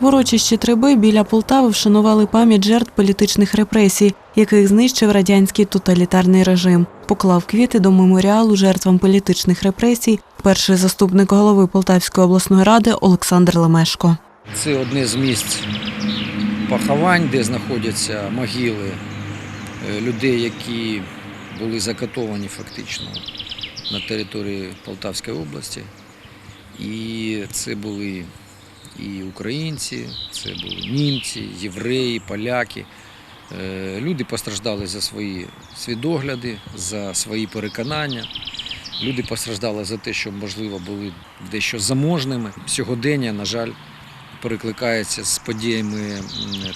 В урочищі Триби біля Полтави вшанували пам'ять жертв політичних репресій, яких знищив радянський тоталітарний режим. Поклав квіти до меморіалу жертвам політичних репресій перший заступник голови Полтавської обласної ради Олександр Лемешко. Це одне з місць поховань, де знаходяться могили е, людей, які були закатовані фактично на території Полтавської області. І це були і українці, це були німці, євреї, поляки. Е, Люди постраждали за свої свідогляди, за свої переконання. Люди постраждали за те, що, можливо, були дещо заможними. Сьогодення, на жаль, перекликається з подіями м,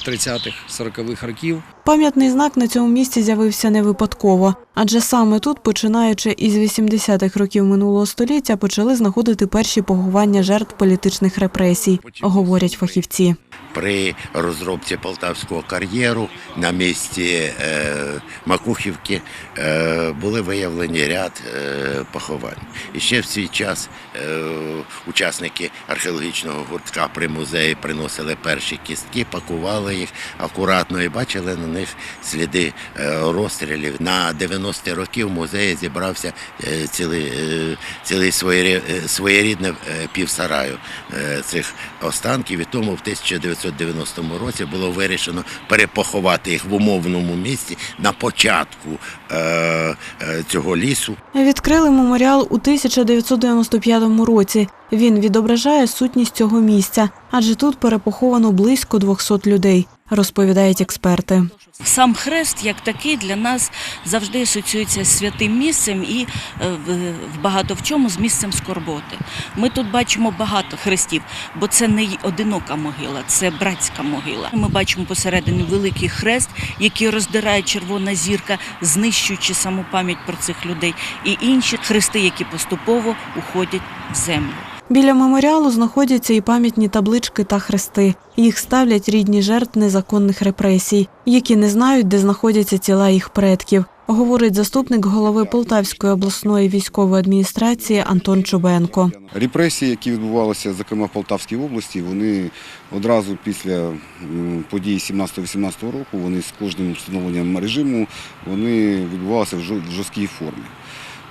30-х, 40-х років. Пам'ятний знак на цьому місці з'явився не випадково, адже саме тут, починаючи із 80-х років минулого століття, почали знаходити перші поховання жертв політичних репресій, говорять фахівці. При розробці полтавського кар'єру на місці е, Макухівки е, були виявлені ряд е, поховань. І ще в цей час учасники археологічного гуртка при музеї приносили перші кістки, пакували їх акуратно і бачили на них сліди розстрілів. На 90-ті роки в музеї зібрався цілий, цілий своєрі- своєрідне півсараю цих останків. І тому в 1990 році було вирішено перепоховати їх в умовному місці на початку е, е, цього лісу. Відкрили меморіал у 1995 році. Він відображає сутність цього місця, адже тут перепоховано близько 200 людей, розповідають експерти. Сам хрест, як такий, для нас завжди асоціюється з святим місцем і е, в- багато в чому з місцем скорботи. Ми тут бачимо багато хрестів, бо це не одинока могила, це братська могила. Ми бачимо посередині великий хрест, який роздирає червона зірка, знищуючи саму пам'ять про цих людей, і інші хрести, які поступово уходять землю. Біля меморіалу знаходяться і пам'ятні таблички та хрести. Їх ставлять рідні жертв незаконних репресій, які не знають, де знаходяться тіла їх предків, говорить заступник голови Полтавської обласної військової адміністрації Антон Чубенко. Репресії, які відбувалися, зокрема в Полтавській області, вони одразу після подій 17-18 року, вони з кожним встановленням режиму, вони відбувалися в жор- в жорсткій формі.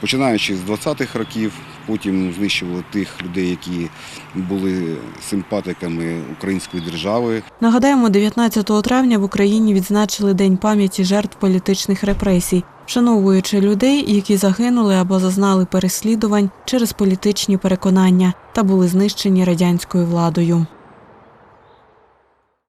Починаючи з 20-х років, потім знищували тих людей, які були симпатиками української держави, Нагадаємо, 19 травня в Україні відзначили День пам'яті жертв політичних репресій, вшановуючи людей, які загинули або зазнали переслідувань через політичні переконання та були знищені радянською владою.